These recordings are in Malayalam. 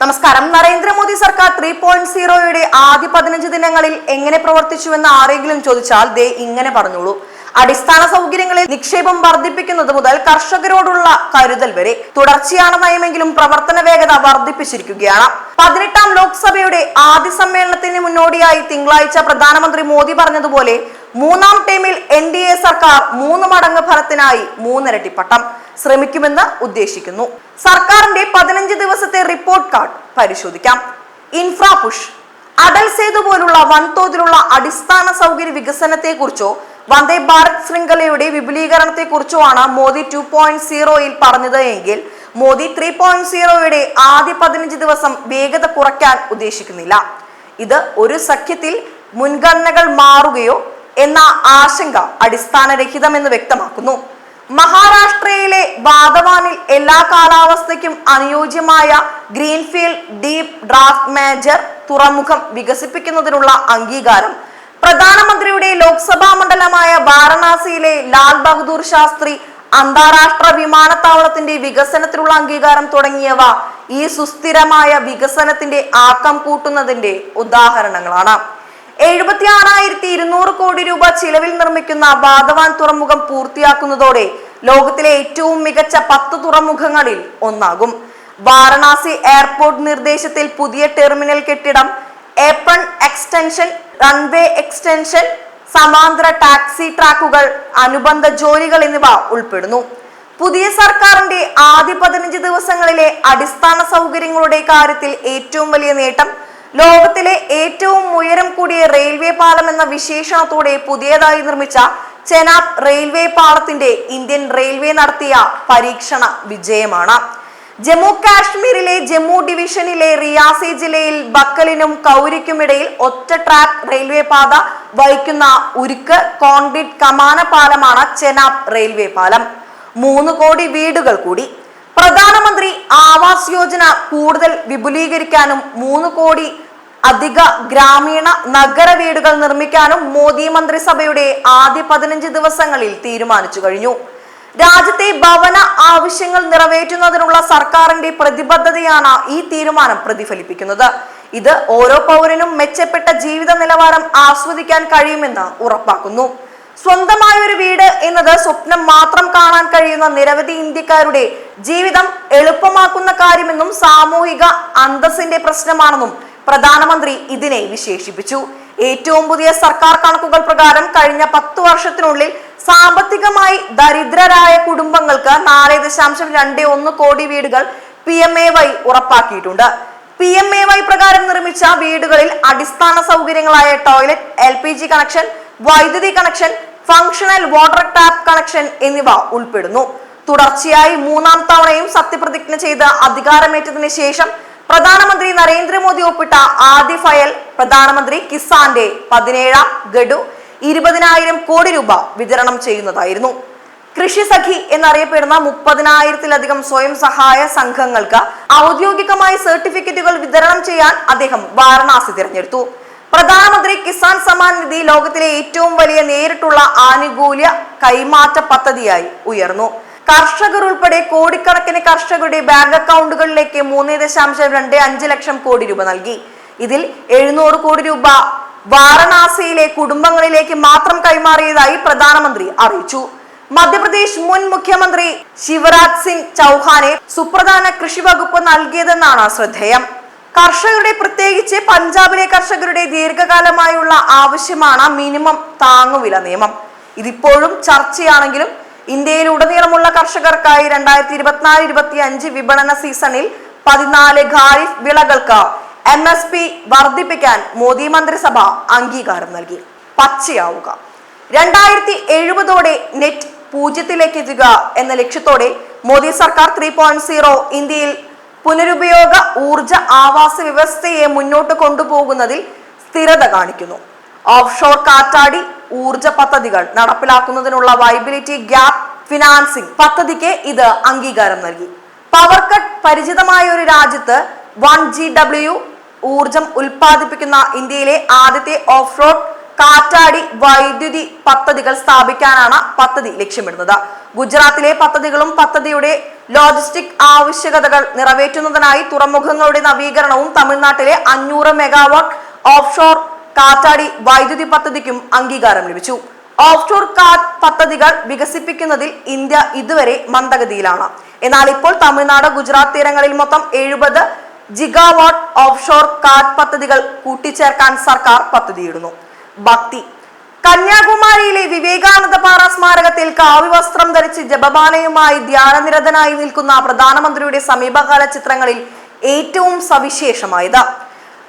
നമസ്കാരം. നരേന്ദ്രമോദി സർക്കാർ ത്രീ പോയിന്റ് സീറോയുടെ ആദ്യ പതിനഞ്ച് ദിനങ്ങളിൽ എങ്ങനെ പ്രവർത്തിച്ചുവെന്ന് ആരെങ്കിലും ചോദിച്ചാൽ ദേ ഇങ്ങനെ പറഞ്ഞോളൂ. അടിസ്ഥാന സൗകര്യങ്ങളിൽ നിക്ഷേപം വർദ്ധിപ്പിക്കുന്നത് മുതൽ കർഷകരോടുള്ള കരുതൽ വരെ തുടർച്ചയാണ് നയമെങ്കിലും പ്രവർത്തന വേഗത വർദ്ധിപ്പിച്ചിരിക്കുകയാണ്. പതിനെട്ടാം ലോക്സഭയുടെ ആദ്യ സമ്മേളനത്തിന് മുന്നോടിയായി തിങ്കളാഴ്ച പ്രധാനമന്ത്രി മോദി പറഞ്ഞതുപോലെ മൂന്നാം ടീമിൽ എൻ ഡി എ സർക്കാർ മൂന്ന് മടങ്ങ് ഫലത്തിനായി മൂന്നിരട്ടി പട്ടം ശ്രമിക്കുമെന്ന് ഉദ്ദേശിക്കുന്നു. സർക്കാരിന്റെ പതിനഞ്ച് ദിവസത്തെ റിപ്പോർട്ട് കാർഡ് പരിശോധിക്കാം. ഇൻഫ്രാ പുഷ് അടൽ സേതു പോലുള്ള വൻതോതിലുള്ള അടിസ്ഥാന സൗകര്യ വികസനത്തെക്കുറിച്ചോ വന്ദേ ഭാരത് ശൃംഖലയുടെ വിപുലീകരണത്തെക്കുറിച്ചോ ആണ് മോദി ടു പോയിന്റ് സീറോയിൽ പറഞ്ഞത് എങ്കിൽ മോദി ത്രീ പോയിന്റ് സീറോയുടെ ആദ്യ പതിനഞ്ച് ദിവസം വേഗത കുറയ്ക്കാൻ ഉദ്ദേശിക്കുന്നില്ല. ഇത് ഒരു സഖ്യത്തിൽ മുൻഗണനകൾ മാറുകയോ എന്ന ആശങ്ക അടിസ്ഥാനരഹിതമെന്ന് വ്യക്തമാക്കുന്നു. മഹാരാഷ്ട്രയിലെ വാദവാനിൽ എല്ലാ കാലാവസ്ഥയ്ക്കും അനുയോജ്യമായ ഗ്രീൻഫീൽഡ് ഡീപ് ഡ്രാഫ്റ്റ് മേജർ തുറമുഖം വികസിപ്പിക്കുന്നതിനുള്ള അംഗീകാരം. പ്രധാനമന്ത്രിയുടെ ലോക്സഭാ മണ്ഡലമായ വാരണാസിയിലെ ലാൽ ബഹദൂർ ശാസ്ത്രി അന്താരാഷ്ട്ര വിമാനത്താവളത്തിന്റെ വികസനത്തിനുള്ള അംഗീകാരം തുടങ്ങിയവ ഈ സുസ്ഥിരമായ വികസനത്തിന്റെ ആക്കം കൂട്ടുന്നതിന്റെ ഉദാഹരണങ്ങളാണ്. എഴുപത്തി കോടി രൂപ ചിലവിൽ നിർമ്മിക്കുന്ന ബാധവാൻ തുറമുഖം പൂർത്തിയാക്കുന്നതോടെ ലോകത്തിലെ ഏറ്റവും മികച്ച പത്ത് തുറമുഖങ്ങളിൽ ഒന്നാകും. വാരണാസി എയർപോർട്ട് നിർദ്ദേശത്തിൽ പുതിയ ടെർമിനൽ കെട്ടിടം ഏപ്രൺ എക്സ്റ്റൻഷൻ റൺവേ എക്സ്റ്റൻഷൻ സമാന്തര ടാക്സി ട്രാക്കുകൾ അനുബന്ധ ജോലികൾ എന്നിവ ഉൾപ്പെടുന്നു. പുതിയ സർക്കാരിന്റെ ആദ്യ പതിനഞ്ച് ദിവസങ്ങളിലെ അടിസ്ഥാന സൗകര്യങ്ങളുടെ കാര്യത്തിൽ ഏറ്റവും വലിയ നേട്ടം ലോകത്തിലെ ഏറ്റവും റെയിൽവേ പാലം എന്ന വിശേഷണത്തോടെ പുതിയതായി നിർമ്മിച്ച ചെനാബ് റെയിൽവേ പാലത്തിന്റെ ഇന്ത്യൻ റെയിൽവേ നടത്തിയ പരീക്ഷണ വിജയമാണ്. ജമ്മു കാശ്മീരിലെ ജമ്മു ഡിവിഷനിലെ റിയാസി ജില്ലയിൽ ബക്കലിനും കൗരിക്കുമിടയിൽ ഒറ്റ ട്രാക്ക് റെയിൽവേ പാത വഹിക്കുന്ന ഉരുക്ക് കോൺക്രീറ്റ് കമാന പാലമാണ് ചെനാബ് റെയിൽവേ പാലം. മൂന്ന് കോടി വീടുകൾ കൂടി. പ്രധാനമന്ത്രി ആവാസ് യോജന കൂടുതൽ വിപുലീകരിക്കാനും മൂന്ന് കോടി അധിക ഗ്രാമീണ നഗര വീടുകൾ നിർമ്മിക്കാനും മോദി മന്ത്രിസഭയുടെ ആദ്യ പതിനഞ്ച് ദിവസങ്ങളിൽ തീരുമാനിച്ചു കഴിഞ്ഞു. രാജ്യത്തെ ഭവന ആവശ്യങ്ങൾ നിറവേറ്റുന്നതിനുള്ള സർക്കാരിന്റെ പ്രതിബദ്ധതയാണ് ഈ തീരുമാനം പ്രതിഫലിപ്പിക്കുന്നത്. ഇത് ഓരോ പൗരനും മെച്ചപ്പെട്ട ജീവിത നിലവാരം ആസ്വദിക്കാൻ കഴിയുമെന്ന് ഉറപ്പാക്കുന്നു. സ്വന്തമായ ഒരു വീട് എന്നത് സ്വപ്നം മാത്രം കാണാൻ കഴിയുന്ന നിരവധി ഇന്ത്യക്കാരുടെ ജീവിതം എളുപ്പമാക്കുന്ന കാര്യമെന്നും സാമൂഹിക അന്തസ്സിന്റെ പ്രശ്നമാണെന്നും പ്രധാനമന്ത്രി ഇതിനെ വിശേഷിപ്പിച്ചു. ഏറ്റവും പുതിയ സർക്കാർ കണക്കുകൾ പ്രകാരം കഴിഞ്ഞ പത്ത് വർഷത്തിനുള്ളിൽ സാമ്പത്തികമായി ദരിദ്രരായ കുടുംബങ്ങൾക്ക് നാല് ദശാംശം രണ്ട് ഒന്ന് കോടി വീടുകൾ പി എം എ വൈ ഉറപ്പാക്കിയിട്ടുണ്ട്. പി എം എ വൈ പ്രകാരം നിർമ്മിച്ച വീടുകളിൽ അടിസ്ഥാന സൗകര്യങ്ങളായ toilet L P G connection വൈദ്യുതി connection functional water tap connection എന്നിവ ഉൾപ്പെടുന്നു. തുടർച്ചയായി മൂന്നാം തവണയും സത്യപ്രതിജ്ഞ ചെയ്ത് അധികാരമേറ്റതിനു ശേഷം പ്രധാനമന്ത്രി നരേന്ദ്രമോദി ഒപ്പിട്ട ആദ്യ ഫയൽ പ്രധാനമന്ത്രി കിസാന്റെ പതിനേഴാം ഗഡു ഇരുപതിനായിരം കോടി രൂപ വിതരണം ചെയ്യുന്നതായിരുന്നു. കൃഷി സഖി എന്നറിയപ്പെടുന്ന മുപ്പതിനായിരത്തിലധികം സ്വയം സഹായ സംഘങ്ങൾക്ക് ഔദ്യോഗികമായി സർട്ടിഫിക്കറ്റുകൾ വിതരണം ചെയ്യാൻ അദ്ദേഹം വാരണാസി തിരഞ്ഞെടുത്തു. പ്രധാനമന്ത്രി കിസാൻ സമ്മാൻ നിധി ലോകത്തിലെ ഏറ്റവും വലിയ നേരിട്ടുള്ള ആനുകൂല്യ കൈമാറ്റ പദ്ധതിയായി ഉയർന്നു. കർഷകർ ഉൾപ്പെടെ കോടിക്കണക്കിന് കർഷകരുടെ ബാങ്ക് അക്കൗണ്ടുകളിലേക്ക് മൂന്ന് ദശാംശം രണ്ട് അഞ്ച് ലക്ഷം കോടി രൂപ നൽകി. ഇതിൽ എഴുന്നൂറ് കോടി രൂപ വാരണാസിയിലെ കുടുംബങ്ങളിലേക്ക് മാത്രം കൈമാറിയതായി പ്രധാനമന്ത്രി അറിയിച്ചു. മധ്യപ്രദേശ് മുൻ മുഖ്യമന്ത്രി ശിവരാജ് സിംഗ് ചൗഹാനെ സുപ്രധാന കൃഷി വകുപ്പ് നൽകിയതെന്നാണ് ശ്രദ്ധേയം. കർഷകരുടെ പ്രത്യേകിച്ച് പഞ്ചാബിലെ കർഷകരുടെ ദീർഘകാലമായുള്ള ആവശ്യമാണ് മിനിമം താങ്ങുവില നിയമം. ഇതിപ്പോഴും ചർച്ചയാണെങ്കിലും ഇന്ത്യയിൽ ഉടനീളമുള്ള കർഷകർക്കായി രണ്ടായിരത്തി ഇരുപത്തിനാല് ഇരുപത്തി അഞ്ച് വിപണന സീസണിൽ പതിനാല് ഖാരിഫ് വിളകൾക്ക് എം എസ് പി വർദ്ധിപ്പിക്കാൻ മോദി മന്ത്രിസഭ അംഗീകാരം നൽകി. പച്ചയാവുക. രണ്ടായിരത്തി എഴുപതോടെ നെറ്റ് പൂജ്യത്തിലേക്ക് എത്തുക എന്ന ലക്ഷ്യത്തോടെ മോദി സർക്കാർ ത്രീ പോയിന്റ് സീറോ ഇന്ത്യയിൽ പുനരുപയോഗ ഊർജ ആവാസ വ്യവസ്ഥയെ മുന്നോട്ട് കൊണ്ടുപോകുന്നതിൽ സ്ഥിരത കാണിക്കുന്നു. ഓഫ് ഷോർ കാറ്റാടി ഊർജ പദ്ധതികൾ നടപ്പിലാക്കുന്നതിനുള്ള വൈബിലിറ്റി ഗ്യാപ് ഫിനാൻസിംഗ് പദ്ധതിക്ക് ഇത് അംഗീകാരം നൽകി. പവർ കട്ട് പരിചിതമായ ഒരു രാജ്യത്ത് വൺ ജി ഡബ്ല്യു ഊർജം ഉൽപ്പാദിപ്പിക്കുന്ന ഇന്ത്യയിലെ ആദ്യത്തെ ഓഫ് റോഡ് കാറ്റാടി വൈദ്യുതി പദ്ധതികൾ സ്ഥാപിക്കാനാണ് പദ്ധതി ലക്ഷ്യമിടുന്നത്. ഗുജറാത്തിലെ പദ്ധതികളും പദ്ധതിയുടെ ലോജിസ്റ്റിക് ആവശ്യകതകൾ നിറവേറ്റുന്നതിനായി തുറമുഖങ്ങളുടെ നവീകരണവും തമിഴ്നാട്ടിലെ അഞ്ഞൂറ് മെഗാവാട്ട് ഓഫ്ഷോർ കാറ്റാടി വൈദ്യുതി പദ്ധതിക്കും അംഗീകാരം ലഭിച്ചു. ഓഫ്ഷോർ കാറ്റ് പദ്ധതികൾ വികസിപ്പിക്കുന്നതിൽ ഇന്ത്യ ഇതുവരെ മന്ദഗതിയിലാണ്. എന്നാൽ ഇപ്പോൾ തമിഴ്നാട് ഗുജറാത്ത് തീരങ്ങളിൽ മൊത്തം എഴുപത് ജിഗാവാട്ട് ഓഫ്ഷോർ കാറ്റ് പദ്ധതികൾ കൂട്ടിച്ചേർക്കാൻ സർക്കാർ പദ്ധതിയിടുന്നു. ഭക്തി. കന്യാകുമാരിയിലെ വിവേകാനന്ദ പാറ സ്മാരകത്തിൽ കാവ്യവസ്ത്രം ധരിച്ച് ജപമാലയുമായി ധ്യാനനിരതനായി നിൽക്കുന്ന പ്രധാനമന്ത്രിയുടെ സമീപകാല ചിത്രങ്ങളിൽ ഏറ്റവും സവിശേഷമായത്.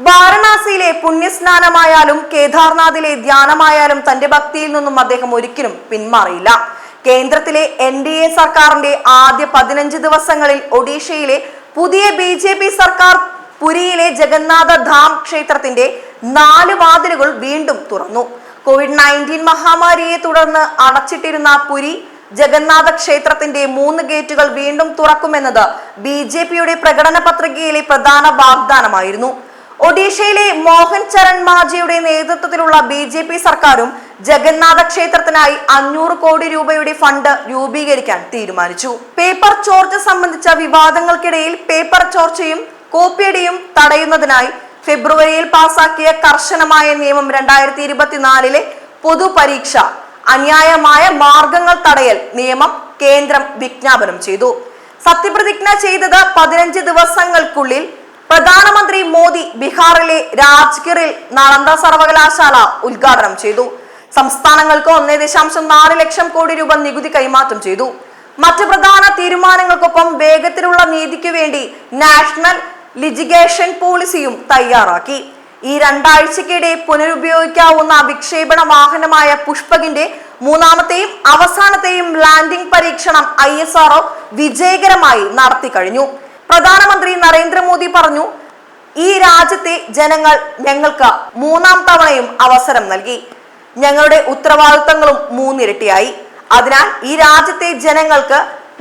വാരണാസിയിലെ പുണ്യസ്നാനമായാലും കേദാർനാഥിലെ ധ്യാനമായാലും തന്റെ ഭക്തിയിൽ നിന്നും അദ്ദേഹം ഒരിക്കലും പിന്മാറിയില്ല. കേന്ദ്രത്തിലെ എൻ ഡി എ സർക്കാരിന്റെ ആദ്യ പതിനഞ്ച് ദിവസങ്ങളിൽ ഒഡീഷയിലെ പുതിയ ബി ജെ പി സർക്കാർ പുരിയിലെ ജഗന്നാഥ ധാം ക്ഷേത്രത്തിന്റെ നാല് വാതിലുകൾ വീണ്ടും തുറന്നു. കോവിഡ് നയന്റീൻ മഹാമാരിയെ തുടർന്ന് അടച്ചിട്ടിരുന്ന പുരി ജഗന്നാഥ ക്ഷേത്രത്തിന്റെ മൂന്ന് ഗേറ്റുകൾ വീണ്ടും തുറക്കുമെന്നത് ബി ജെ പിയുടെ പ്രകടന പത്രികയിലെ പ്രധാന വാഗ്ദാനമായിരുന്നു. ഒഡീഷയിലെ മോഹൻ ചരൺ മാജിയുടെ നേതൃത്വത്തിലുള്ള ബി ജെ പി സർക്കാരും ജഗന്നാഥ ക്ഷേത്രത്തിനായി അഞ്ഞൂറ് കോടി രൂപയുടെ ഫണ്ട് രൂപീകരിക്കാൻ തീരുമാനിച്ചു. പേപ്പർ ചോർച്ച സംബന്ധിച്ച വിവാദങ്ങൾക്കിടയിൽ പേപ്പർ ചോർച്ചയും കോപ്പിയടിയും തടയുന്നതിനായി ഫെബ്രുവരിയിൽ പാസാക്കിയ കർശനമായ നിയമം രണ്ടായിരത്തി ഇരുപത്തിനാലിലെ പൊതുപരീക്ഷ അന്യായമായ മാർഗങ്ങൾ തടയൽ നിയമം കേന്ദ്രം വിജ്ഞാപനം ചെയ്തു. സത്യപ്രതിജ്ഞ ചെയ്തത് പതിനഞ്ച് ദിവസങ്ങൾക്കുള്ളിൽ പ്രധാനമന്ത്രി മോദി ബീഹാറിലെ രാജ്ഗിറിൽ നളന്ദ സർവകലാശാല ഉദ്ഘാടനം ചെയ്തു. സംസ്ഥാനങ്ങൾക്ക് ഒന്നേ ദശാംശം നാല് ലക്ഷം കോടി രൂപ നികുതി കൈമാറ്റം ചെയ്തു. മറ്റ് പ്രധാന തീരുമാനങ്ങൾക്കൊപ്പം വേഗത്തിലുള്ള നീതിക്ക് വേണ്ടി നാഷണൽ ലിജിഗേഷൻ പോളിസിയും തയ്യാറാക്കി. ഈ രണ്ടാഴ്ചക്കിടെ പുനരുപയോഗിക്കാവുന്ന വിക്ഷേപണ വാഹനമായ പുഷ്പകിന്റെ മൂന്നാമത്തെയും അവസാനത്തെയും ലാൻഡിംഗ് പരീക്ഷണം ഐ എസ് വിജയകരമായി നടത്തി കഴിഞ്ഞു. പ്രധാനമന്ത്രി നരേന്ദ്രമോദി പറഞ്ഞു ഈ രാജ്യത്തെ ജനങ്ങൾ ഞങ്ങൾക്ക് മൂന്നാം തവണയും അവസരം നൽകി. ഞങ്ങളുടെ ഉത്തരവാദിത്തങ്ങളും മൂന്നിരട്ടിയായി. അതിനാൽ ഈ രാജ്യത്തെ ജനങ്ങൾക്ക്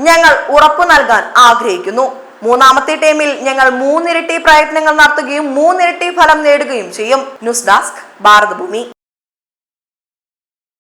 ഞങ്ങൾ ഉറപ്പു നൽകാൻ ആഗ്രഹിക്കുന്നു. മൂന്നാമത്തെ ടൈമിൽ ഞങ്ങൾ മൂന്നിരട്ടി പ്രയത്നങ്ങൾ നടത്തുകയും മൂന്നിരട്ടി ഫലം നേടുകയും ചെയ്യും. News desk Bharathabhoomi.